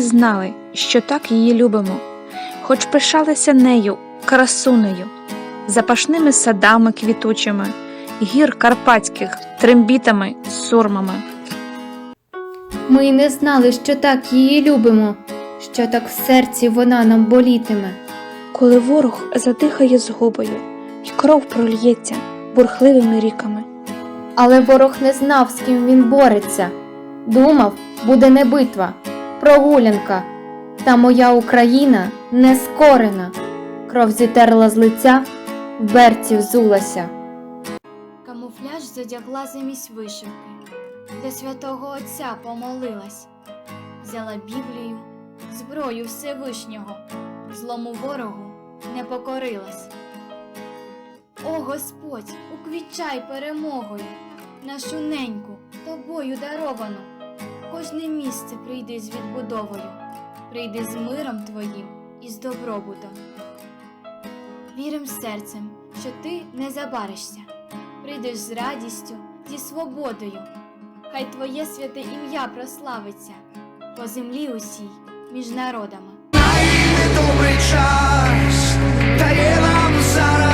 знали, що так її любимо, хоч пишалися нею, красунею, запашними садами квітучими, гір карпатських, трембітами, сурмами. Ми й не знали, що так її любимо, що так в серці вона нам болітиме. Коли ворог задихає згубою, й кров прольється бурхливими ріками. Але ворог не знав, з ким він бореться. Думав, буде не битва, прогулянка. Та моя Україна не скорена. Кров зітерла з лиця, в берці взулася. Камуфляж задягла замість вишивки, до святого Отця помолилась, взяла Біблію, зброю Всевишнього, злому ворогу не покорилась. О Господь, уквічай перемогою, нашу неньку, тобою даровану. Кожне місце прийди з відбудовою, прийди з миром твоїм і з добробутом. Вірим серцем, що ти не забаришся прийдеш з радістю, зі свободою. Хай твоє святе ім'я прославиться по землі усій між народами. Добрий час дає нам зараз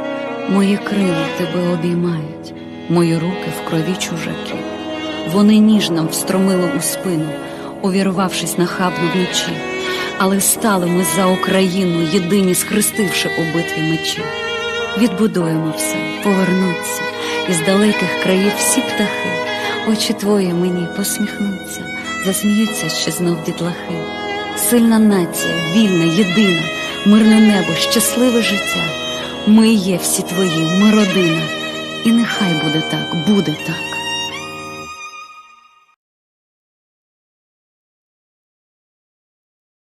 Мої крила тебе обіймають, мої руки в крові чужаків. Вони ніж нам встромили у спину, увірвавшись нахабно вночі. Але стали ми за Україну, єдині схрестивши у битві мечі. Відбудуємо все, повернуться, із далеких країв всі птахи. Очі твої мені посміхнуться, засміються ще знов дітлахи. Сильна нація, вільна, єдина, мирне небо, щасливе життя. Ми є всі твої, ми родина. І нехай буде так, буде так.